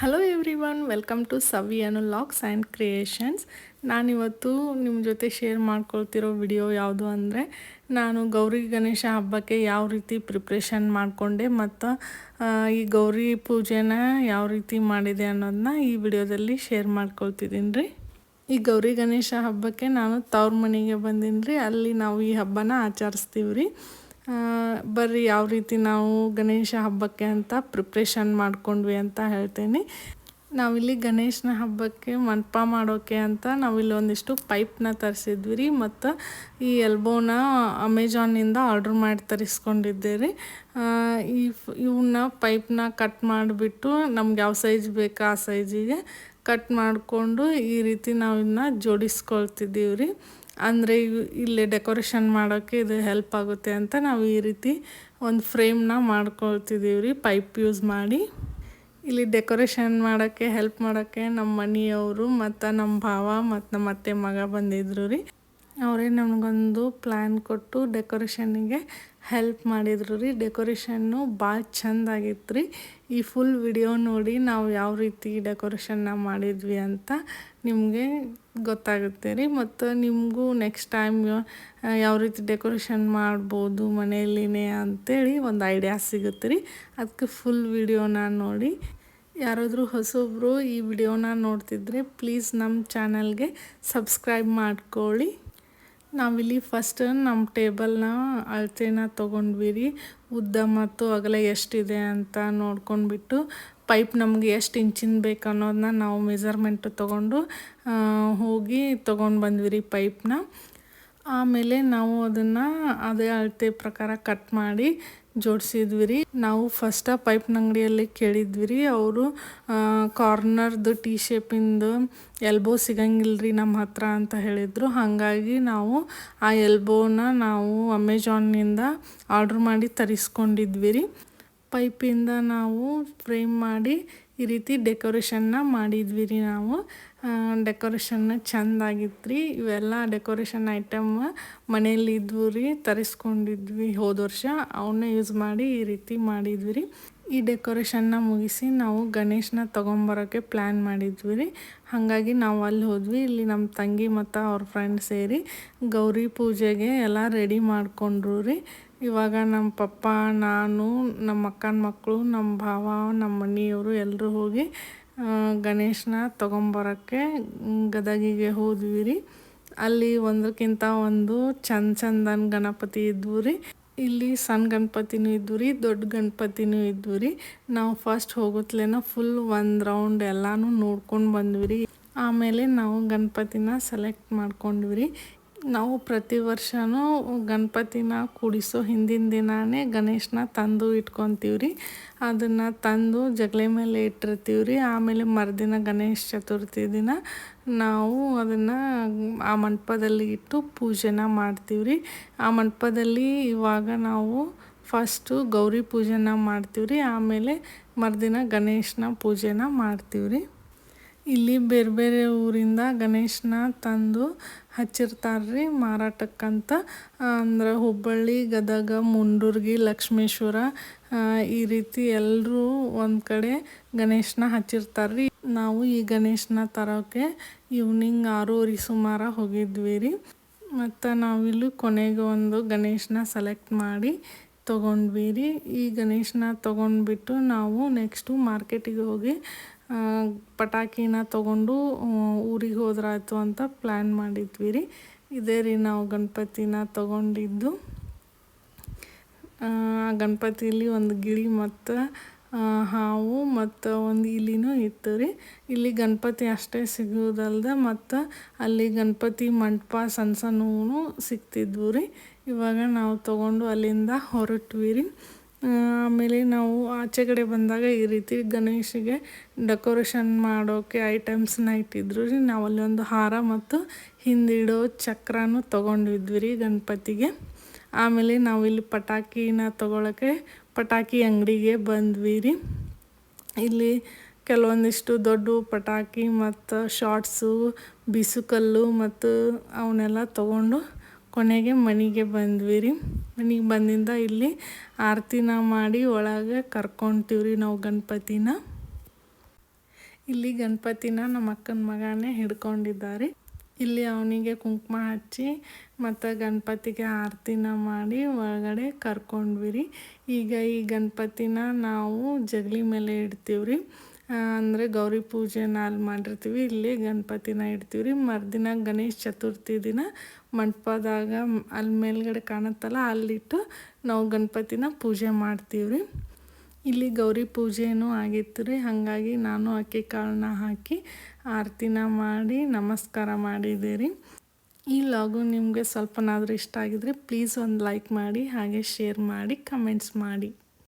Hello everyone welcome to Savi Anu locks and creations ನಾನಿವತ್ತು ನಿಮ್ಮ ಜೊತೆ ಶೇರ್ ಮಾಡ್ಕೊಳ್ತಿರೋ ವಿಡಿಯೋ ಯಾವುದು ಅಂದರೆ, ನಾನು ಗೌರಿ ಗಣೇಶ ಹಬ್ಬಕ್ಕೆ ಯಾವ ರೀತಿ ಪ್ರಿಪ್ರೇಷನ್ ಮಾಡಿಕೊಂಡೆ ಮತ್ತು ಈ ಗೌರಿ ಪೂಜೆನ ಯಾವ ರೀತಿ ಮಾಡಿದೆ ಅನ್ನೋದನ್ನ ಈ ವಿಡಿಯೋದಲ್ಲಿ ಶೇರ್ ಮಾಡ್ಕೊಳ್ತಿದ್ದೀನಿ ರೀ. ಈ ಗೌರಿ ಗಣೇಶ ಹಬ್ಬಕ್ಕೆ ನಾನು ತವ್ರ ಮನೆಗೆ ಬಂದೀನಿ ರೀ, ಅಲ್ಲಿ ನಾವು ಈ ಹಬ್ಬನ ಆಚರಿಸ್ತೀವಿ ರೀ. ಬರ್ರಿ, ಯಾವ ರೀತಿ ನಾವು ಗಣೇಶ ಹಬ್ಬಕ್ಕೆ ಅಂತ ಪ್ರಿಪ್ರೇಷನ್ ಮಾಡ್ಕೊಂಡ್ವಿ ಅಂತ ಹೇಳ್ತೀನಿ. ನಾವಿಲ್ಲಿ ಗಣೇಶನ ಹಬ್ಬಕ್ಕೆ ಮಂಟಪ ಮಾಡೋಕ್ಕೆ ಅಂತ ನಾವಿಲ್ಲಿ ಒಂದಿಷ್ಟು ಪೈಪ್ನ ತರಿಸಿದ್ವಿ ರೀ ಮತ್ತು ಈ ಎಲ್ಬೋನ ಅಮೆಜಾನಿಂದ ಆರ್ಡ್ರ್ ಮಾಡಿ ತರಿಸ್ಕೊಂಡಿದ್ದೆ ರೀ ಈ ಇವನ್ನ ಪೈಪ್ನ ಕಟ್ ಮಾಡಿಬಿಟ್ಟು ನಮ್ಗೆ ಯಾವ ಸೈಜ್ ಬೇಕು ಆ ಸೈಜಿಗೆ ಕಟ್ ಮಾಡಿಕೊಂಡು ಈ ರೀತಿ ನಾವು ಇದನ್ನ ಜೋಡಿಸ್ಕೊಳ್ತಿದ್ದೀವಿ ರೀ ಅಂದರೆ ಇಲ್ಲಿ ಡೆಕೋರೇಷನ್ ಮಾಡೋಕ್ಕೆ ಇದು ಹೆಲ್ಪ್ ಆಗುತ್ತೆ ಅಂತ ನಾವು ಈ ರೀತಿ ಒಂದು ಫ್ರೇಮ್ನ ಮಾಡ್ಕೊಳ್ತಿದ್ದೀವಿ ರೀ ಪೈಪ್ ಯೂಸ್ ಮಾಡಿ. ಇಲ್ಲಿ ಡೆಕೋರೇಷನ್ ಮಾಡೋಕ್ಕೆ ಹೆಲ್ಪ್ ಮಾಡೋಕ್ಕೆ ನಮ್ಮ ಮನೆಯವರು ಮತ್ತು ನಮ್ಮ ಭಾವ ಮತ್ತು ನಮ್ಮ ಅತ್ತೆ ಮಗ ಬಂದಿದ್ರು ರೀ. ಅವರೇ ನಮಗೊಂದು ಪ್ಲ್ಯಾನ್ ಕೊಟ್ಟು ಡೆಕೋರೇಷನ್ನಿಗೆ ಹೆಲ್ಪ್ ಮಾಡಿದ್ರು ರೀ. ಡೆಕೋರೇಷನ್ನು ಭಾಳ ಚೆಂದಾಗಿತ್ತು ರೀ ಈ ಫುಲ್ ವಿಡಿಯೋ ನೋಡಿ ನಾವು ಯಾವ ರೀತಿ ಡೆಕೋರೇಷನ್ನ ಮಾಡಿದ್ವಿ ಅಂತ ನಿಮಗೆ ಗೊತ್ತಾಗುತ್ತೆ ರೀ. ಮತ್ತು ನಿಮಗೂ ನೆಕ್ಸ್ಟ್ ಟೈಮ್ ಯಾವ ರೀತಿ ಡೆಕೋರೇಷನ್ ಮಾಡ್ಬೋದು ಮನೆಯಲ್ಲಿನೇ ಅಂತೇಳಿ ಒಂದು ಐಡಿಯಾ ಸಿಗುತ್ತೆ ರೀ. ಅದಕ್ಕೆ ಫುಲ್ ವಿಡಿಯೋನ ನೋಡಿ. ಯಾರಾದರೂ ಹೊಸೊಬ್ಬರು ಈ ವಿಡಿಯೋನ ನೋಡ್ತಿದ್ರೆ ಪ್ಲೀಸ್ ನಮ್ಮ ಚಾನಲ್ಗೆ ಸಬ್ಸ್ಕ್ರೈಬ್ ಮಾಡ್ಕೊಳ್ಳಿ. ನಾವಿಲ್ಲಿ ಫಸ್ಟ್ ನಮ್ಮ ಟೇಬಲ್ನ ಅಳತೆನ ತೊಗೊಂಡ್ವಿ ರೀ ಉದ್ದ ಮತ್ತು ಅಗಲ ಎಷ್ಟಿದೆ ಅಂತ ನೋಡ್ಕೊಂಡ್ಬಿಟ್ಟು ಪೈಪ್ ನಮಗೆ ಎಷ್ಟು ಇಂಚಿನ ಬೇಕು ಅನ್ನೋದನ್ನ ನಾವು ಮೆಜರ್ಮೆಂಟ್ ತೊಗೊಂಡು ಹೋಗಿ ತೊಗೊಂಡು ಬಂದ್ವಿ ರೀ ಪೈಪ್ನ ಆಮೇಲೆ ನಾವು ಅದನ್ನು ಅದೇ ಅಳತೆ ಪ್ರಕಾರ ಕಟ್ ಮಾಡಿ ಜೋಡಿಸಿದ್ವಿ ರೀ. ನಾವು ಫಸ್ಟ ಪೈಪ್ನ ಅಂಗಡಿಯಲ್ಲಿ ಕೇಳಿದ್ವಿ ರೀ. ಅವರು ಕಾರ್ನರ್ದು ಟಿ ಶೇಪಿಂದು ಎಲ್ಬೋ ಸಿಗಂಗಿಲ್ಲ ರೀ ನಮ್ಮ ಹತ್ರ ಅಂತ ಹೇಳಿದರು. ಹಾಗಾಗಿ ನಾವು ಆ ಎಲ್ಬೋನ ನಾವು ಅಮೆಜಾನ್ನಿಂದ ಆರ್ಡ್ರ್ ಮಾಡಿ ತರಿಸ್ಕೊಂಡಿದ್ವಿ ರೀ. ಪೈಪಿಂದ ನಾವು ಫ್ರೇಮ್ ಮಾಡಿ ಈ ರೀತಿ ಡೆಕೋರೇಷನ್ನ ಮಾಡಿದ್ವಿ ರೀ ನಾವು. ಡೆಕೋರೇಷನ್ನ ಚೆಂದಾಗಿತ್ತು ರೀ ಇವೆಲ್ಲ ಡೆಕೋರೇಷನ್ ಐಟಮ್ ಮನೆಯಲ್ಲಿ ಇದ್ವು ರೀ ತರಿಸ್ಕೊಂಡಿದ್ವಿ ಹೋದ ವರ್ಷ. ಅವನ್ನ ಯೂಸ್ ಮಾಡಿ ಈ ರೀತಿ ಮಾಡಿದ್ವಿ ರೀ ಈ ಡೆಕೋರೇಷನ್ನ ಮುಗಿಸಿ ನಾವು ಗಣೇಶನ ತೊಗೊಂಬರೋಕ್ಕೆ ಪ್ಲ್ಯಾನ್ ಮಾಡಿದ್ವಿ ರೀ ಹಾಗಾಗಿ ನಾವು ಅಲ್ಲಿ ಹೋದ್ವಿ. ಇಲ್ಲಿ ನಮ್ಮ ತಂಗಿ ಮತ್ತು ಅವ್ರ ಫ್ರೆಂಡ್ ಸೇರಿ ಗೌರಿ ಪೂಜೆಗೆ ಎಲ್ಲ ರೆಡಿ ಮಾಡಿಕೊಂಡ್ರು ರೀ ಇವಾಗ ನಮ್ಮ ಪಪ್ಪ, ನಾನು ನಮ್ಮ ಅಕ್ಕನ ಮಕ್ಕಳು ನಮ್ಮ ಭಾವ ನಮ್ಮ ಮನೆಯವರು ಎಲ್ಲರೂ ಹೋಗಿ ಗಣೇಶನ ತೊಗೊಂಬರೋಕ್ಕೆ ಗದಗಿಗೆ ಹೋದ್ವಿ ರೀ ಅಲ್ಲಿ ಒಂದಕ್ಕಿಂತ ಒಂದು ಚಂದ ಚಂದನ್ ಗಣಪತಿ ಇದ್ವು ರೀ ಇಲ್ಲಿ ಸಣ್ಣ ಗಣಪತಿನೂ ಇದ್ವು ರೀ ದೊಡ್ಡ ಗಣಪತಿನೂ ಇದ್ವು ರೀ ನಾವು ಫಸ್ಟ್ ಹೋಗುತ್ತಲೇನ ಫುಲ್ ಒಂದು ರೌಂಡ್ ಎಲ್ಲನೂ ನೋಡ್ಕೊಂಡು ಬಂದ್ವಿ ರೀ ಆಮೇಲೆ ನಾವು ಗಣಪತಿನ ಸೆಲೆಕ್ಟ್ ಮಾಡ್ಕೊಂಡ್ವಿ ರೀ ನಾವು ಪ್ರತಿ ವರ್ಷವೂ ಗಣಪತಿನ ಕೂಡಿಸೋ ಹಿಂದಿನ ದಿನವೇ ಗಣೇಶನ ತಂದು ಇಟ್ಕೊತೀವಿ ರೀ ಅದನ್ನು ತಂದು ಜಗಲಿ ಮೇಲೆ ಇಟ್ಟಿರ್ತೀವಿ ರೀ ಆಮೇಲೆ ಮರುದಿನ ಗಣೇಶ ಚತುರ್ಥಿ ದಿನ ನಾವು ಅದನ್ನು ಆ ಮಂಟಪದಲ್ಲಿ ಇಟ್ಟು ಪೂಜೆನ ಮಾಡ್ತೀವಿ ರೀ ಆ ಮಂಟಪದಲ್ಲಿ ಇವಾಗ ನಾವು ಫಸ್ಟು ಗೌರಿ ಪೂಜೆನ ಮಾಡ್ತೀವಿ ರೀ ಆಮೇಲೆ ಮರುದಿನ ಗಣೇಶನ ಪೂಜೆನ ಮಾಡ್ತೀವಿ ರೀ ಇಲ್ಲಿ ಬೇರೆ ಬೇರೆ ಊರಿಂದ ಗಣೇಶನ ತಂದು ಹಚ್ಚಿರ್ತಾರೆ ರೀ ಮಾರಾಟಕ್ಕಂತ ಅಂದ್ರೆ ಹುಬ್ಬಳ್ಳಿ, ಗದಗ, ಮುಂಡೂರ್ಗಿ, ಲಕ್ಷ್ಮೇಶ್ವರ ಈ ರೀತಿ ಎಲ್ಲರೂ ಒಂದು ಕಡೆ ಗಣೇಶನ ಹಚ್ಚಿರ್ತಾರೆ ರೀ ನಾವು ಈ ಗಣೇಶನ ತರೋಕ್ಕೆ ಈವ್ನಿಂಗ್ ಆರೂವರೆ ಸುಮಾರ ಹೋಗಿದ್ವಿ ರೀ ಮತ್ತು ನಾವಿಲ್ಲಿ ಕೊನೆಗೆ ಒಂದು ಗಣೇಶನ ಸೆಲೆಕ್ಟ್ ಮಾಡಿ ತೊಗೊಂಡ್ವಿ ರೀ ಈ ಗಣೇಶನ ತೊಗೊಂಡ್ಬಿಟ್ಟು ನಾವು ನೆಕ್ಸ್ಟು ಮಾರ್ಕೆಟಿಗೆ ಹೋಗಿ ಪಟಾಕಿನ ತಗೊಂಡು ಊರಿಗೆ ಹೋದ್ರಾಯ್ತು ಅಂತ ಪ್ಲ್ಯಾನ್ ಮಾಡಿದ್ವಿ ರೀ ಇದೇ ರೀ ನಾವು ಗಣಪತಿನ ತಗೊಂಡಿದ್ದು. ಆ, ಗಣಪತಿಲಿ ಒಂದು ಗಿಳಿ ಮತ್ತು ಹಾವು ಮತ್ತು ಒಂದು ಇಲಿನೂ ಇತ್ತು ರೀ. ಇಲ್ಲಿ ಗಣಪತಿ ಅಷ್ಟೇ ಸಿಗೋದಲ್ದೆ ಮತ್ತು ಅಲ್ಲಿ ಗಣಪತಿ ಮಂಟಪ ಸಣ್ಣ ಸಣ್ಣವೂ ಸಿಗ್ತಿದ್ವು ರೀ. ಇವಾಗ ನಾವು ತಗೊಂಡು ಅಲ್ಲಿಂದ ಹೊರಟ್ವಿ ರೀ. ಆಮೇಲೆ ನಾವು ಆಚೆ ಕಡೆ ಬಂದಾಗ ಈ ರೀತಿ ಗಣೇಶಿಗೆ ಡೆಕೋರೇಷನ್ ಮಾಡೋಕ್ಕೆ ಐಟಮ್ಸ್ನ ಇಟ್ಟಿದ್ರು ರೀ. ನಾವು ಅಲ್ಲಿ ಒಂದು ಹಾರ ಮತ್ತು ಹಿಂದಿಡೋ ಚಕ್ರನೂ ತೊಗೊಂಡಿದ್ವಿ ರೀ ಗಣಪತಿಗೆ. ಆಮೇಲೆ ನಾವು ಇಲ್ಲಿ ಪಟಾಕಿನ ತೊಗೊಳಕ್ಕೆ ಪಟಾಕಿ ಅಂಗಡಿಗೆ ಬಂದ್ವಿ ರೀ. ಇಲ್ಲಿ ಕೆಲವೊಂದಿಷ್ಟು ದೊಡ್ಡ ಪಟಾಕಿ ಮತ್ತು ಶಾರ್ಟ್ಸು, ಬಿಸುಕಲ್ಲು ಮತ್ತು ಅವನ್ನೆಲ್ಲ ತೊಗೊಂಡು ಕೊನೆಗೆ ಮನೆಗೆ ಬಂದ್ವಿ ರೀ ಮನೆಗೆ ಬಂದಿಂದ ಇಲ್ಲಿ ಆರತಿನ ಮಾಡಿ ಒಳಗೆ ಕರ್ಕೊತೀವಿ ರೀ ನಾವು ಗಣಪತಿನ. ಇಲ್ಲಿ ಗಣಪತಿನ ನಮ್ಮ ಅಕ್ಕನ ಮಗನೇ ಹಿಡ್ಕೊಂಡಿದ್ದಾರೆ. ಇಲ್ಲಿ ಅವನಿಗೆ ಕುಂಕುಮ ಹಚ್ಚಿ ಮತ್ತು ಗಣಪತಿಗೆ ಆರತಿನ ಮಾಡಿ ಒಳಗಡೆ ಕರ್ಕೊಂಡ್ವಿ ರೀ ಈಗ ಈ ಗಣಪತಿನ ನಾವು ಜಗಲಿ ಮೇಲೆ ಇಡ್ತೀವಿ ರೀ ಅಂದರೆ ಗೌರಿ ಪೂಜೆನ ಅಲ್ಲಿ ಮಾಡಿರ್ತೀವಿ. ಇಲ್ಲಿ ಗಣಪತಿನ ಇಡ್ತೀವಿ ರೀ ಮರುದಿನ ಗಣೇಶ ಚತುರ್ಥಿ ದಿನ ಮಂಟಪದಾಗ ಅಲ್ಲಿ ಮೇಲ್ಗಡೆ ಕಾಣುತ್ತಲ್ಲ, ಅಲ್ಲಿಟ್ಟು ನಾವು ಗಣಪತಿನ ಪೂಜೆ ಮಾಡ್ತೀವಿ ರೀ ಇಲ್ಲಿ ಗೌರಿ ಪೂಜೆನೂ ಆಗಿತ್ತು ರೀ. ಹಾಗಾಗಿ ನಾನು ಅಕ್ಕಿ ಕಾಳನ್ನ ಹಾಕಿ ಆರತಿನ ಮಾಡಿ ನಮಸ್ಕಾರ ಮಾಡಿದೆ ರೀ. ಈ ಲಾಗು ನಿಮಗೆ ಸ್ವಲ್ಪನಾದರೂ ಇಷ್ಟ ಆಗಿದ್ರೆ ಪ್ಲೀಸ್ ಒಂದು ಲೈಕ್ ಮಾಡಿ, ಹಾಗೆ ಶೇರ್ ಮಾಡಿ ಕಮೆಂಟ್ಸ್ ಮಾಡಿ.